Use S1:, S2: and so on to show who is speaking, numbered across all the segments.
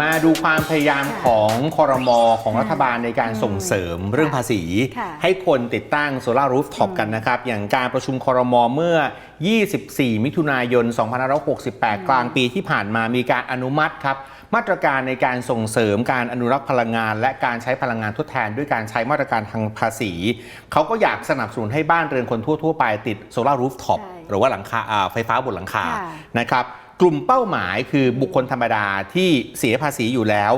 S1: มาดูความพยายาม
S2: ค่ะ
S1: ของคอรมอของรัฐบาลในการส่งเสริมเรื่องภาษี
S2: ค่ะ
S1: ให้คนติดตั้งโซลารูฟท็อปกันนะครับ อย่างการประชุมคอรมอเมื่อ 24 มิถุนายน 2568 กลางปีที่ผ่านมามีการอนุมัติครับมาตรการในการส่งเสริมการอนุรักษ์พลังงาน และการใช้พลังงานทดแทน ด้วยการใช้มาตรการทางภาษี เขาก็อยากสนับสนุนให้บ้านเรือนคนทั่ว ๆ ไปติดโซลารูฟท็อป
S2: ใช่
S1: หรือว่าหลังคาอ่าไฟฟ้าบนหลังคา
S2: ค่ะ
S1: นะครับ กลุ่มเป้าหมายคือบุคคลธรรมดาที่เสียภาษีอยู่แล้ว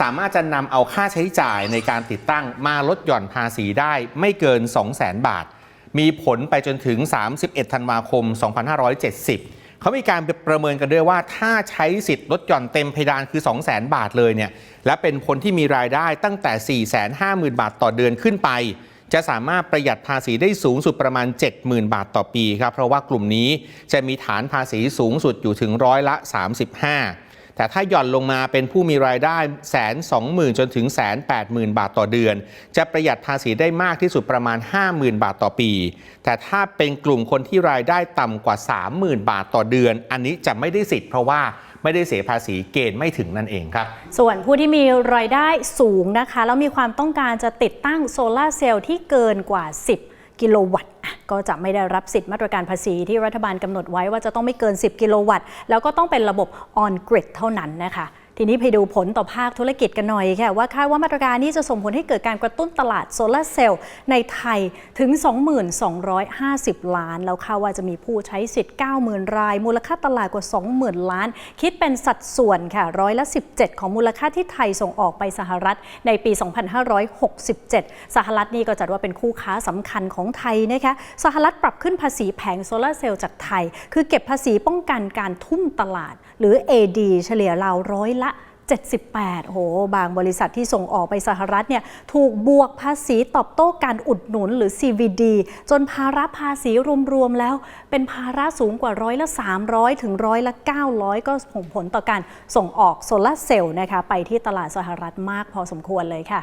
S1: สามารถจะนำเอาค่าใช้จ่ายในการติดตั้งมาลดหย่อนภาษีได้ไม่เกิน 200,000 บาท มีผลไปจนถึง 31 ธันวาคม 2570 เขามีการประเมินกันด้วยว่า ถ้าใช้สิทธิ์ลดหย่อนเต็มเพดานคือ 200,000 บาทเลยเนี่ย และเป็นคนที่มีรายได้ตั้งแต่ 450,000 บาทต่อเดือนขึ้นไป จะสามารถประหยัดภาษีได้สูงสุดประมาณ 70,000 บาทต่อปีครับเพราะว่ากลุ่มนี้จะมีฐานภาษีสูงสุดอยู่ถึงร้อยละ 35แต่ถ้าหย่อนลงมาเป็นผู้มีรายได้แสนสองหมื่นจนถึงแสนแปดหมื่นบาทต่อเดือน จะประหยัดภาษีได้มากที่สุดประมาณ 50,000 บาทต่อปี แต่ถ้าเป็นกลุ่มคนที่รายได้ต่ำกว่า 30,000 บาทต่อเดือน อันนี้จะไม่ได้สิทธิ์เพราะว่า ไม่ได้เสียภาษีเกณฑ์ไม่ถึงนั่นเองครับ
S2: ส่วนผู้ที่มีรายได้สูงนะคะ แล้วมีความต้องการจะติดตั้งโซลาร์เซลล์ที่เกินกว่า 10 กิโลวัตต์ ก็จะไม่ได้รับสิทธิ์มาตรการภาษีที่รัฐบาลกำหนดไว้ว่าจะต้องไม่เกิน 10 กิโลวัตต์ แล้วก็ต้องเป็นระบบออนกริดเท่านั้นนะคะ ทีนี้ไปดูผลต่อภาคธุรกิจกันหน่อยค่ะว่าคาดว่ามาตรการนี้จะส่งผลให้เกิดการกระตุ้นตลาดโซลาร์เซลล์ในไทยถึง2250 ล้าน แล้วคาดว่าจะมีผู้ใช้สิทธิ์ 90,000 ราย มูลค่าตลาดกว่า 20,000 ล้าน คิดเป็นสัดส่วนค่ะร้อยละ 17 ของมูลค่าที่ไทยส่งออกไปสหรัฐในปี 2567 สหรัฐนี่ก็จัดว่าเป็นคู่ค้าสำคัญของไทยนะคะสหรัฐปรับขึ้นภาษีแผงโซลาร์เซลล์จากไทย คือเก็บภาษีป้องกันการทุ่มตลาด หรือ AD เฉลี่ยราวร้อยละ 78โหบางบริษัทที่ส่งออกไปสหรัฐเนี่ยถูกบวกภาษีตอบโต้การอุดหนุนหรือ CVD จนภาระภาษีรวมๆแล้ว เป็นภาระสูงกว่าร้อยละ 300 ถึงร้อยละ 900 ก็ส่งผลต่อการส่งออกโซลาเซลล์นะคะไปที่ตลาดสหรัฐมากพอสมควรเลยค่ะ